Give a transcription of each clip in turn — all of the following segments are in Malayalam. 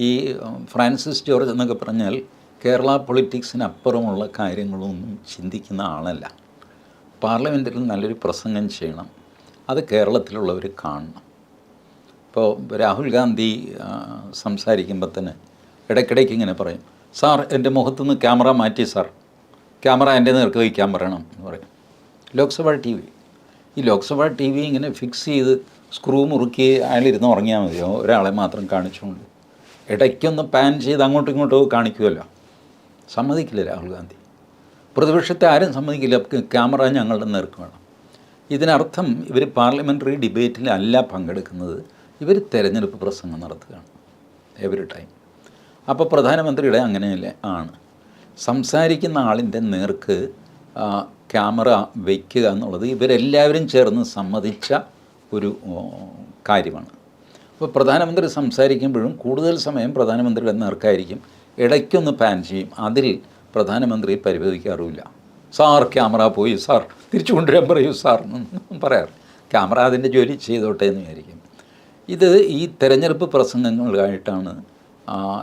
ഈ ഫ്രാൻസിസ് ജോർജ് എന്നൊക്കെ പറഞ്ഞാൽ കേരള പൊളിറ്റിക്സിനപ്പുറമുള്ള കാര്യങ്ങളൊന്നും ചിന്തിക്കുന്ന ആളല്ല. പാർലമെന്റിൽ നല്ലൊരു പ്രസംഗം ചെയ്യണം. അത് കേരളത്തിലുള്ളവർ കാണണം. ഇപ്പോൾ രാഹുൽ ഗാന്ധി സംസാരിക്കുമ്പോൾ തന്നെ ഇടയ്ക്കിടയ്ക്ക് ഇങ്ങനെ പറയും സാർ എന്റെ മുഖത്തുനിന്ന് ക്യാമറ മാറ്റി സാർ. ക്യാമറ എന്റെ നേർക്ക് വയ്ക്കാൻ പറയണം എന്ന് പറയും. Lok Sabha T V. ഈ ലോക്സഭാ ടി വി ഇങ്ങനെ ഫിക്സ് ചെയ്ത് സ്ക്രൂ മുറുക്കി അയാളിരുന്ന് ഉറങ്ങിയാൽ മതിയോ? ഒരാളെ മാത്രം കാണിച്ചുകൊണ്ട്. ഇടയ്ക്കൊന്ന് പാൻ ചെയ്ത് അങ്ങോട്ടും ഇങ്ങോട്ടും കാണിക്കുമല്ലോ. സമ്മതിക്കില്ല രാഹുൽ ഗാന്ധി. പ്രതിപക്ഷത്തെ ആരും സമ്മതിക്കില്ല. ക്യാമറ ഞങ്ങളുടെ നേർക്ക് വേണം. ഇതിനർത്ഥം ഇവർ പാർലമെന്ററി ഡിബേറ്റിലല്ല പങ്കെടുക്കുന്നത്. ഇവർ തെരഞ്ഞെടുപ്പ് പ്രസംഗം നടത്തുകയാണ്. എവറി ടൈം അപ്പോൾ പ്രധാനമന്ത്രിയുടെ അങ്ങനെയല്ല ആണ്. സംസാരിക്കുന്ന ആളിന്റെ നേർക്ക് ക്യാമറ വയ്ക്കുക എന്നുള്ളത് ഇവരെല്ലാവരും ചേർന്ന് സമ്മതിച്ച ഒരു കാര്യമാണ്. അപ്പോൾ പ്രധാനമന്ത്രി സംസാരിക്കുമ്പോഴും കൂടുതൽ സമയം പ്രധാനമന്ത്രിയുടെ നേർക്കായിരിക്കും ഇടയ്ക്കൊന്ന് പാൻ ചെയ്യും. അതിൽ പ്രധാനമന്ത്രി പരിഭവിക്കാറുമില്ല. സാർ ക്യാമറ പോയി. സാർ തിരിച്ചു കൊണ്ടുവരാൻ പറയൂ സാർ. എന്നൊന്നും പറയാറ് ക്യാമറ അതിന്റെ ജോലി ചെയ്തോട്ടെ എന്ന് വിചാരിക്കും. ഇത് ഈ തെരഞ്ഞെടുപ്പ് പ്രസംഗങ്ങളായിട്ടാണ്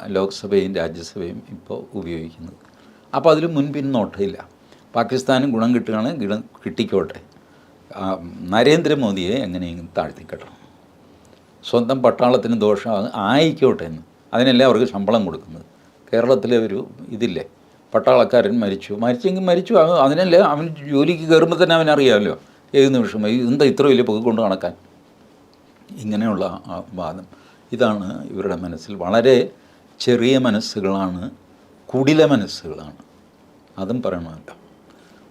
ലോക്സഭയും രാജ്യസഭയും ഇപ്പോൾ ഉപയോഗിക്കുന്നത്. അപ്പോൾ അതിൽ മുൻപിൻ നോട്ടമില്ല. പാകിസ്ഥാനും ഗുണം കിട്ടുകയാണെങ്കിൽ ഗുണം കിട്ടിക്കോട്ടെ. നരേന്ദ്രമോദിയെ എങ്ങനെയെങ്കിലും താഴ്ത്തിക്കെട്ടണം. സ്വന്തം പട്ടാളത്തിന് ദോഷം ആയിക്കോട്ടെ എന്ന്. അതിനല്ലേ അവർക്ക് ശമ്പളം കൊടുക്കുന്നത്? കേരളത്തിലെ ഒരു ഇതില്ലേ? പട്ടാളക്കാരൻ മരിച്ചു. മരിച്ചെങ്കിൽ മരിച്ചു. അത് അതിനല്ലേ അവൻ ജോലിക്ക് കയറുമ്പോൾ തന്നെ അവനറിയാമല്ലോ ഏത് നിമിഷം എന്താ ഇത്ര വലിയ പുക കൊണ്ട് നടക്കാൻ? ഇങ്ങനെയുള്ള വാദം. ഇതാണ് ഇവരുടെ മനസ്സിൽ വളരെ ചെറിയ മനസ്സുകളാണ് കുടില മനസ്സുകളാണ്. അതും പറയണമല്ലോ.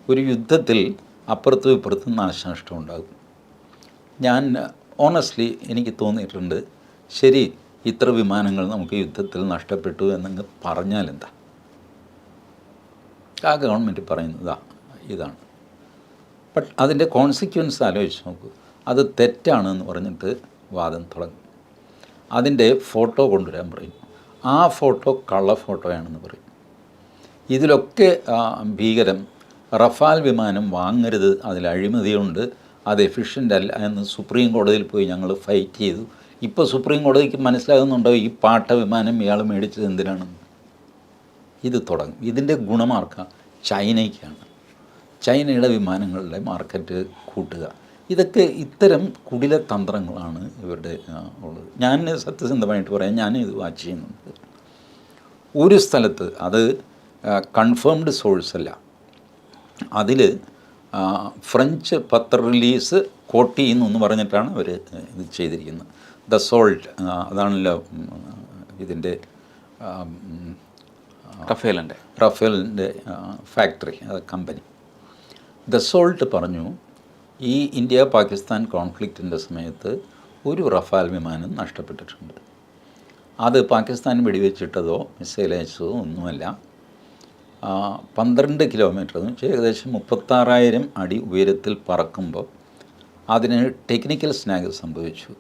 ഒരു യുദ്ധത്തിൽ അപ്പുറത്തും ഇപ്പുറത്തും നാശനഷ്ടം ഉണ്ടാകും. ഞാൻ ഓണസ്റ്റ്ലി എനിക്ക് തോന്നിയിട്ടുണ്ട് ശരി ഇത്ര വിമാനങ്ങൾ നമുക്ക് യുദ്ധത്തിൽ നഷ്ടപ്പെട്ടു എന്നങ്ങ് പറഞ്ഞാൽ എന്താ? ആ ഗവൺമെന്റ് പറയുന്നതാ ഇതാണ്. ബട്ട് അതിന്റെ കോൺസിക്വൻസ് ആലോചിച്ച് നോക്കൂ. അത് തെറ്റാണെന്ന് പറഞ്ഞിട്ട് വാദം തുടങ്ങും. അതിന്റെ ഫോട്ടോ കൊണ്ടുവരാൻ പറയും. ആ ഫോട്ടോ കള്ള ഫോട്ടോയാണെന്ന് പറയും. ഇതിലൊക്കെ ഭീകരം റഫാൽ വിമാനം വാങ്ങരുത് അതിൽ അഴിമതിയുണ്ട് അത് എഫിഷ്യന്റ് അല്ല എന്ന് സുപ്രീം കോടതിയിൽ പോയി ഞങ്ങൾ ഫൈറ്റ് ചെയ്തു. ഇപ്പോൾ സുപ്രീം കോടതിക്ക് മനസ്സിലാകുന്നുണ്ടോ ഈ പാട്ട വിമാനം ഇയാൾ മേടിച്ചത് എന്തിനാണെന്ന്? ഇത് തുടങ്ങും. ഇതിന്റെ ഗുണമാർക്ക ചൈനയ്ക്കാണ്. ചൈനയുടെ വിമാനങ്ങളുടെ മാർക്കറ്റ് കൂട്ടുക. ഇതൊക്കെ ഇത്തരം കുടില തന്ത്രങ്ങളാണ് ഇവരുടെ ഉള്ളത്. ഞാൻ സത്യസന്ധമായിട്ട് പറയാം ഞാൻ ഇത് വാച്ച് ചെയ്യുന്നുണ്ട്. ഒരു സ്ഥലത്ത് അത് കൺഫേംഡ് സോഴ്സ് അല്ല. അതിൽ ഫ്രഞ്ച് പത്ര റിലീസ് കോട്ടി എന്ന് പറഞ്ഞിട്ടാണ് അവർ ഇത് ചെയ്തിരിക്കുന്നത്. ദ സോൾട്ട് അതാണല്ലോ ഇതിന്റെ റഫേലിന്റെ. റഫേലിന്റെ ഫാക്ടറി അത് കമ്പനി ദ സോൾട്ട് പറഞ്ഞു ഈ ഇന്ത്യ പാകിസ്ഥാൻ കോൺഫ്ലിക്റ്റിന്റെ സമയത്ത് ഒരു റഫാൽ വിമാനം നഷ്ടപ്പെട്ടിട്ടുണ്ട്. അത് പാകിസ്ഥാൻ വെടിവെച്ചിട്ടതോ മിസൈൽ അയച്ചതോ ഒന്നുമല്ല. പന്ത്രണ്ട് കിലോമീറ്റർ എന്ന് വെച്ചാൽ ഏകദേശം മുപ്പത്താറായിരം അടി ഉയരത്തിൽ പറക്കുമ്പോൾ അതിന് ടെക്നിക്കൽ സ്നാഗ് സംഭവിച്ചു.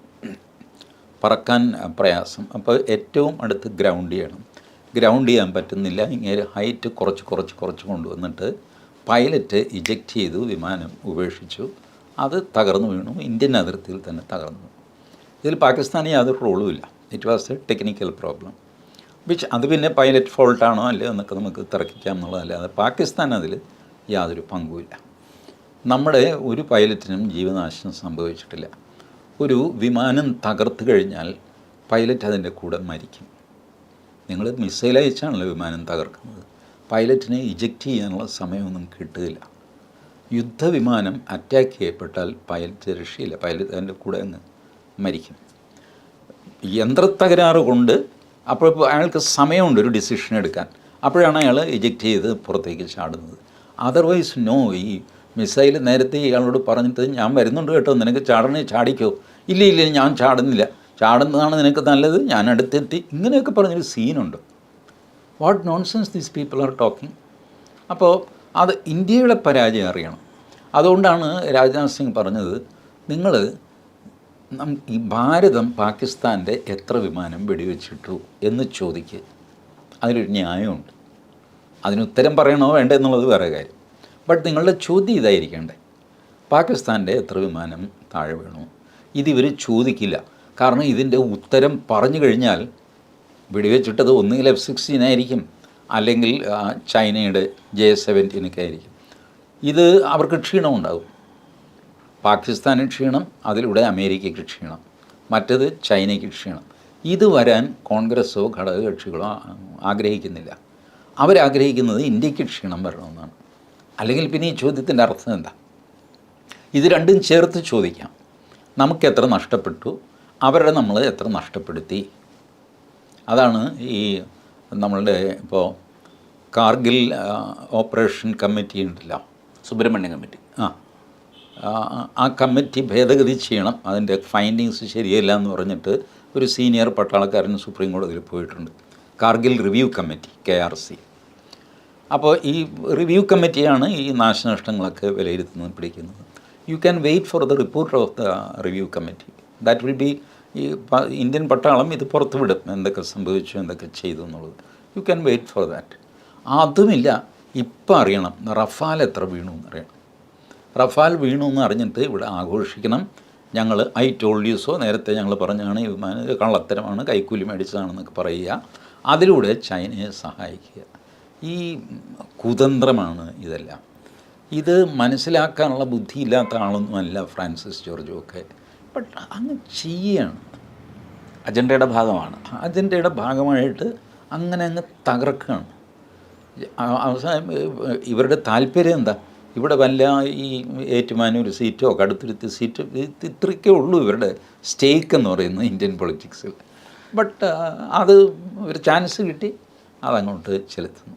പറക്കാൻ പ്രയാസം. അപ്പോൾ ഏറ്റവും അടുത്ത് ഗ്രൗണ്ട് ചെയ്യണം. ഗ്രൗണ്ട് ചെയ്യാൻ പറ്റുന്നില്ല. ഇങ്ങനെ ഹൈറ്റ് കുറച്ച് കുറച്ച് കുറച്ച് കൊണ്ടുവന്നിട്ട് പൈലറ്റ് ഇജക്റ്റ് ചെയ്തു വിമാനം ഉപേക്ഷിച്ചു. അത് തകർന്നു വീണു. ഇന്ത്യൻ അതിർത്തിയിൽ തന്നെ തകർന്നു ഇതിൽ പാകിസ്ഥാന് യാതൊരു റോളും ഇല്ല. It was a technical problem which അത് പിന്നെ പൈലറ്റ് ഫോൾട്ടാണോ അല്ലേ എന്നൊക്കെ നമുക്ക് തർക്കിക്കാം എന്നുള്ളതല്ലാതെ പാകിസ്ഥാൻ അതിൽ യാതൊരു പങ്കുമില്ല നമ്മുടെ ഒരു പൈലറ്റിനും ജീവനാശം സംഭവിച്ചിട്ടില്ല. ഒരു വിമാനം തകർത്ത് കഴിഞ്ഞാൽ പൈലറ്റ് അതിന്റെ കൂടെ മരിക്കും. നിങ്ങൾ മിസൈൽ അയച്ചാണല്ലോ വിമാനം തകർക്കുന്നത്. പൈലറ്റിനെ ഇജക്റ്റ് ചെയ്യാനുള്ള സമയമൊന്നും കിട്ടുകയില്ല. യുദ്ധവിമാനം അറ്റാക്ക് ചെയ്യപ്പെട്ടാൽ പൈലറ്റ് രക്ഷയില്ല. പൈലറ്റ് അതിന്റെ കൂടെ അങ്ങ് മരിക്കും. യന്ത്രത്തകരാറ് കൊണ്ട് അപ്പോൾ അയാൾക്ക് സമയമുണ്ട് ഒരു ഡിസിഷൻ എടുക്കാൻ. അപ്പോഴാണ് അയാൾ എജക്റ്റ് ചെയ്ത് പുറത്തേക്ക് ചാടുന്നത്. അതർവൈസ് നോ ഈ മിസൈൽ നേരത്തെ ഇയാളോട് പറഞ്ഞിട്ട് ഞാൻ വരുന്നുണ്ട് കേട്ടോ നിനക്ക് ചാടണേ ചാടിക്കോ. ഇല്ല ഇല്ല ഞാൻ ചാടുന്നില്ല. ചാടുന്നതാണ് നിനക്ക് നല്ലത് ഞാൻ അടുത്തെത്തി. ഇങ്ങനെയൊക്കെ പറഞ്ഞൊരു സീനുണ്ട് what nonsense these people are talking അപ്പോൾ അത് ഇന്ത്യയുടെ പരാജയം അറിയണം. അതുകൊണ്ടാണ് രാജ്നാഥ് സിംഗ് പറഞ്ഞത് നിങ്ങൾ ഈ ഭാരതം പാകിസ്ഥാന്റെ എത്ര വിമാനം വെടിവെച്ചിട്ടു എന്ന് ചോദിക്കുക അതിലൊരു ന്യായമുണ്ട്. അതിന് ഉത്തരം പറയണോ വേണ്ട എന്നുള്ളത് വേറെ കാര്യം. ബട്ട് നിങ്ങളുടെ ചോദ്യം ഇതായിരിക്കണ്ടേ. പാകിസ്ഥാന്റെ എത്ര വിമാനം താഴെ വീണു? ഇതിവർ ചോദിക്കില്ല. കാരണം ഇതിന്റെ ഉത്തരം പറഞ്ഞു കഴിഞ്ഞാൽ വെടിവെച്ചിട്ടത് ഒന്നുകിൽ എഫ് സിക്സ്റ്റീൻ ആയിരിക്കും അല്ലെങ്കിൽ ചൈനയുടെ ജെ സെവന്റീനൊക്കെ ആയിരിക്കും. ഇത് അവർക്ക് ക്ഷീണം ഉണ്ടാകും പാകിസ്ഥാന് ക്ഷീണം അതിലൂടെ അമേരിക്കയ്ക്ക് ക്ഷീണം മറ്റത് ചൈനയ്ക്ക് ക്ഷീണം. ഇത് വരാൻ കോൺഗ്രസ്സോ ഘടകകക്ഷികളോ ആഗ്രഹിക്കുന്നില്ല. അവരാഗ്രഹിക്കുന്നത് ഇന്ത്യയ്ക്ക് ക്ഷീണം വരണമെന്നാണ്. അല്ലെങ്കിൽ പിന്നെ ഈ ചോദ്യത്തിന്റെ അർത്ഥം എന്താ? ഇത് രണ്ടും ചേർത്ത് ചോദിക്കാം. നമുക്ക് എത്ര നഷ്ടപ്പെട്ടു? അവരുടെ നമ്മൾ എത്ര നഷ്ടപ്പെടുത്തി? അതാണ് ഈ നമ്മളുടെ ഇപ്പോൾ കാർഗിൽ ഓപ്പറേഷൻ കമ്മിറ്റി ഉണ്ടല്ലോ സുബ്രഹ്മണ്യ കമ്മിറ്റി. ആ. ആ- കമ്മിറ്റി ഭേദഗതി ചെയ്യണം. അതിന്റെ ഫൈൻഡിങ്സ് ശരിയല്ല എന്ന് പറഞ്ഞിട്ട് ഒരു സീനിയർ പട്ടാളക്കാരൻ സുപ്രീം കോടതിയിൽ പോയിട്ടുണ്ട്. Kargil review committee K R C. അപ്പോൾ ഈ റിവ്യൂ കമ്മിറ്റിയാണ് ഈ നാശനഷ്ടങ്ങളൊക്കെ വിലയിരുത്തുന്നത് പിടിക്കുന്നത്. You can wait for the report of the review committee that will be ഈ ഇന്ത്യൻ പട്ടാളം ഇത് പുറത്തുവിടും എന്തൊക്കെ സംഭവിച്ചു എന്തൊക്കെ ചെയ്തു എന്നുള്ളത്. You can wait for that അതുമില്ല ഇപ്പം അറിയണം റഫാൽ എത്ര വീണു എന്നറിയണം. റഫാൽ വീണു എന്ന് അറിഞ്ഞിട്ട് ഇവിടെ ആഘോഷിക്കണം. ഞങ്ങൾ ഐ ടോൾഡ് യൂസോ നേരത്തെ ഞങ്ങൾ പറഞ്ഞാണ് ഈ വിമാനം ഇത് കള്ളത്തരമാണ് കൈക്കൂലി മേടിച്ചതാണെന്നൊക്കെ പറയുക. അതിലൂടെ ചൈനയെ സഹായിക്കുക. ഈ കുതന്ത്രമാണ് ഇതെല്ലാം. ഇത് മനസ്സിലാക്കാനുള്ള ബുദ്ധിയില്ലാത്ത ആളൊന്നുമല്ല ഫ്രാൻസിസ് ജോർജും ഒക്കെ. ബട്ട് അങ്ങ് ചെയ്യുകയാണ് അജണ്ടയുടെ ഭാഗമാണ്. അജണ്ടയുടെ ഭാഗമായിട്ട് അങ്ങനെ അങ്ങ് തകർക്കുകയാണ്. അവസാനം ഇവരുടെ താല്പര്യം എന്താ? ഇവിടെ വല്ല ഈ ഏറ്റുമാനൂർ സീറ്റോ കടുത്തുരുത്തി സീറ്റോ ഇത് ഇത്രയ്ക്കേ ഉള്ളൂ ഇവരുടെ സ്റ്റേക്ക് എന്ന് പറയുന്നത് ഇന്ത്യൻ പൊളിറ്റിക്സിൽ. ബട്ട് അത് ഒരു ചാൻസ് കിട്ടി അതങ്ങോട്ട് ചെലുത്തുന്നു.